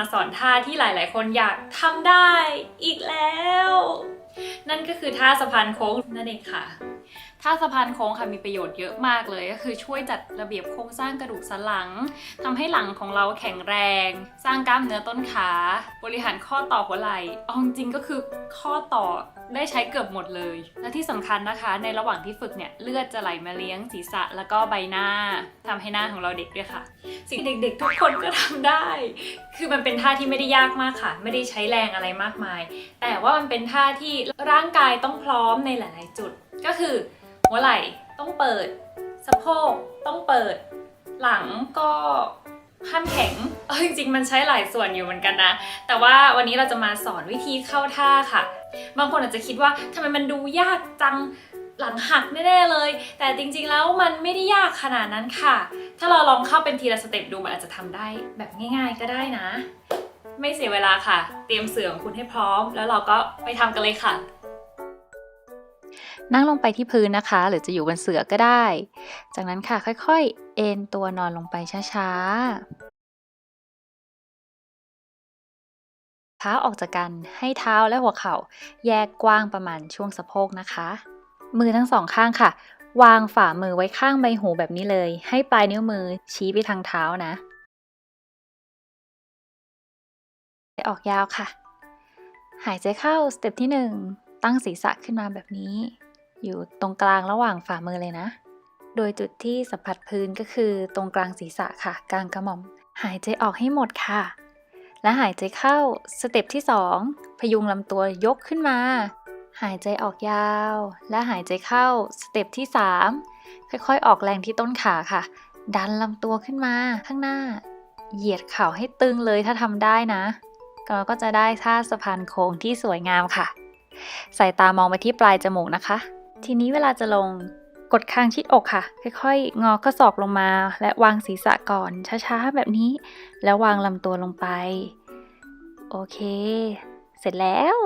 มาสอนท่าที่หลายๆ คนอยากทำได้อีกแล้ว นั่นก็คือท่าสะพานโค้งนั่นเองค่ะ ท่าสะพานโค้งค่ะมีประโยชน์เยอะมากเลย ก็คือช่วยจัดระเบียบโครงสร้างกระดูกสันหลังทำให้หลังของเราแข็งแรง สร้างกล้ามเนื้อต้นขา บริหารข้อต่อหัวไหล่เอาจริงก็คือข้อต่อได้ใช้เกือบหมดเลย และที่สำคัญนะคะ ในระหว่างที่ฝึกเนี่ยเลือดจะไหลมาเลี้ยงศีรษะแล้วก็ใบหน้าทำให้หน้าของเราเด็กด้วยค่ะ สิ่งเด็กๆ ทุกคนก็ทำได้ คือมันเป็นท่าที่ไม่ได้ยากมากค่ะ ไม่ได้ใช้แรงอะไรมากมาย แต่ว่ามันเป็นท่าที่ร่างกายต้องพร้อมในหลาย ๆ จุด ก็คือ หัวไหล่ต้องเปิด สะโพกต้องเปิด หลังก็ห้ามแข็งเออจริง ๆ มันใช้หลายส่วนอยู่เหมือนกันนะ แต่ว่าวันนี้เราจะมาสอนวิธีเข้าท่าค่ะ บางคนอาจจะคิดว่าทำไมมันดูยากจังหลังหักแน่ๆเลย แต่จริง ๆ แล้วมันไม่ได้ยากขนาดนั้นค่ะ ถ้าเราลองเข้าเป็นทีละสเต็ปดูมันอาจจะทำได้แบบง่าย ๆ ก็ได้นะ ไม่เสียเวลาค่ะ เตรียมเสื่อของคุณให้พร้อม แล้วเราก็ไปทำกันเลยค่ะ นั่งลงไปที่พื้นนะคะ หรือจะอยู่บนเสื่อก็ได้ จากนั้นค่ะค่อยๆ เอนตัวนอนลงไปช้าๆเท้าออกจากกันให้เท้าและหัวเข่า แยกกว้างประมาณช่วงสะโพกนะคะ มือทั้งสองข้างค่ะ วางฝ่ามือไว้ข้างใบหูแบบนี้เลย ให้ปลายนิ้วมือชี้ไปทางเท้านะ ออกยาวค่ะ หายใจเข้าสเต็ปที่หนึ่งตั้งศีรษะขึ้นมาแบบนี้ อยู่ตรงกลางระหว่างฝ่ามือเลยนะ โดยจุดที่สัมผัสพื้นก็คือตรงกลางศีรษะค่ะ กลางกระหม่อม หายใจออกให้หมดค่ะ และหายใจเข้าสเต็ปที่ 2 พยุงลำตัวยกขึ้นมา หายใจออกยาว และหายใจเข้าสเต็ปที่ 3 ค่อยๆ ออกแรงที่ต้นขาค่ะ ดันลำตัวขึ้นมาข้างหน้าเหยียดเข่าให้ตึงเลยถ้าทำได้นะ เราก็จะได้ท่าสะพานโค้งที่สวยงามค่ะสายตามองไปที่ปลายจมูกนะคะ ทีนี้เวลาจะลงกดคางชิดอกค่ะ ค่อยๆ งอข้อศอกลงมา และวางศีรษะก่อนช้าๆแบบนี้ แล้ววางลำตัวลงไป โอเค เสร็จแล้ว